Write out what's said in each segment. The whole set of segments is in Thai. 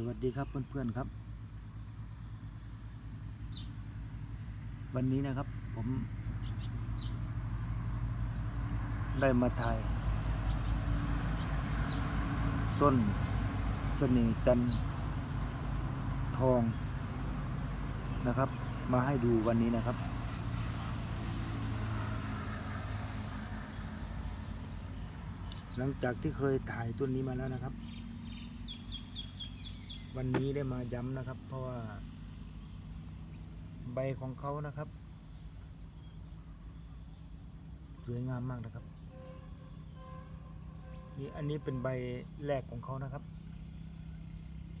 สวัสดีครับเพื่อนๆครับ วันนี้นะครับผม ได้มาถ่าย ต้นสน่ห์จันทร์ทองนะครับ มาให้ดูวันนี้นะครับ หลังจากที่เคยถ่ายต้นนี้มาแล้วนะครับ วันนี้ได้มาย้ำนะครับ เพราะว่า ใบของเขานะครับ สวยงามมากนะครับนี่อันนี้เป็นใบแรกของเขานะครับ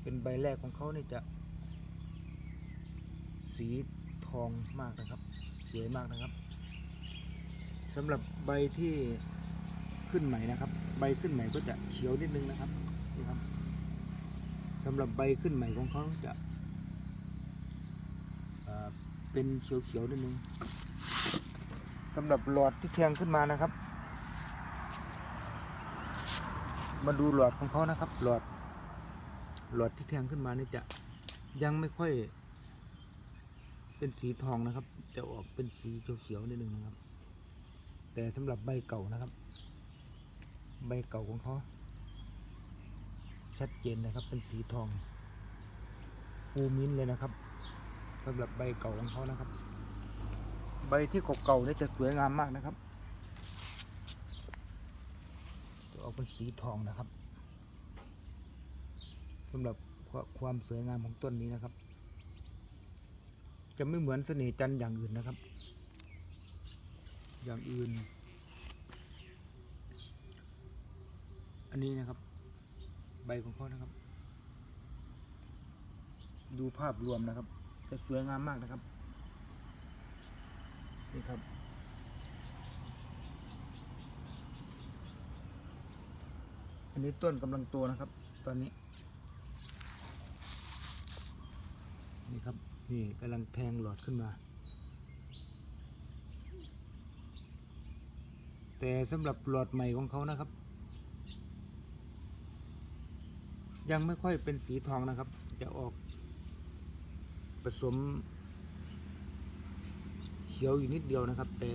เป็นใบแรกของเขานี่จะ สีทองมากนะครับ สวยมากนะครับสำหรับใบที่ขึ้นใหม่นะครับ ใบขึ้นใหม่ก็จะเขียวนิดนึงนะครับนี่ครับ สำหรับใบขึ้นใหม่ของเขาจะเอ่อเป็นเขียวๆนิดนึงสำหรับหลอดที่แทงขึ้นมานะครับ มาดูหลอดของเขานะครับ หลอด หลอดที่แทงขึ้นมานี่จะยังไม่ค่อย เป็นสีทองนะครับ จะออกเป็นสีเขียวๆนิดนึงนะครับ แต่สำหรับใบเก่านะครับ ใบเก่าของเขา ชัดเจนนะครับ เป็นสีทอง ฟูมิ้นเลยนะครับสำหรับใบเก่าของเขานะครับ ใบที่เก่าๆเนี่ยจะสวยงามมากนะครับจะออกเป็นสีทองนะครับสำหรับความสวยงามของต้นนี้นะครับ จะไม่เหมือนเสน่ห์จันอย่างอื่นนะครับ อย่างอื่น อันนี้นะครับ ใบของเขานะครับ ดูภาพรวมนะครับ จะสวยงามมากนะครับ นี่ครับ อันนี้ต้นกำลังโตนะครับ ตอนนี้ นี่ครับ นี่กำลังแทงหลอดขึ้นมาแต่สำหรับหลอดใหม่ของเขานะครับ ยังไม่ค่อยเป็นสีทองนะครับ จะออกผสมเขียวอยู่นิดเดียวนะครับ แต่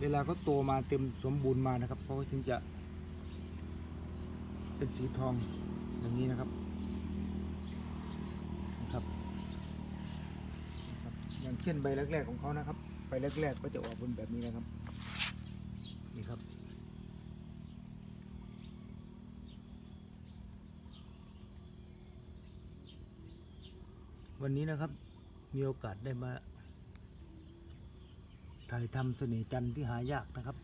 เวลาเขาโตมาเต็มสมบูรณ์มานะครับเขาก็ถึงจะเป็นสีทองอย่างนี้นะครับนะครับ อย่างเช่นใบแรกๆของเขานะครับใบแรกๆก็จะออกเป็นแบบนี้นะครับ นี่ครับ วันนี้นะครับมีโอกาสได้มาถ่ายทำเสน่ห์จันทร์ที่หายากนะครับ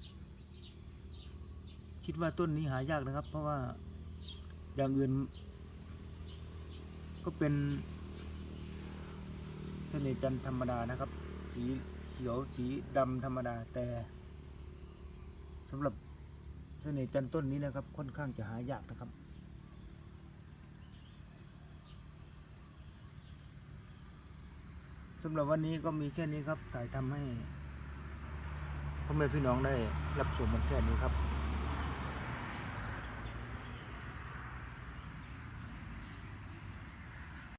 คิดว่าต้นนี้หายากนะครับ เพราะว่าอย่างอื่น ก็เป็นเสน่ห์จันทร์ธรรมดานะครับ สีเขียวสีดำธรรมดาแต่สำหรับเสน่ห์จันทร์ต้นนี้นะครับ ค่อนข้างจะหายากนะครับ สำหรับวันนี้ก็มีแค่นี้ครับถ่ายทำให้พ่อแม่พี่น้องได้รับชมมันแค่นี้ครับ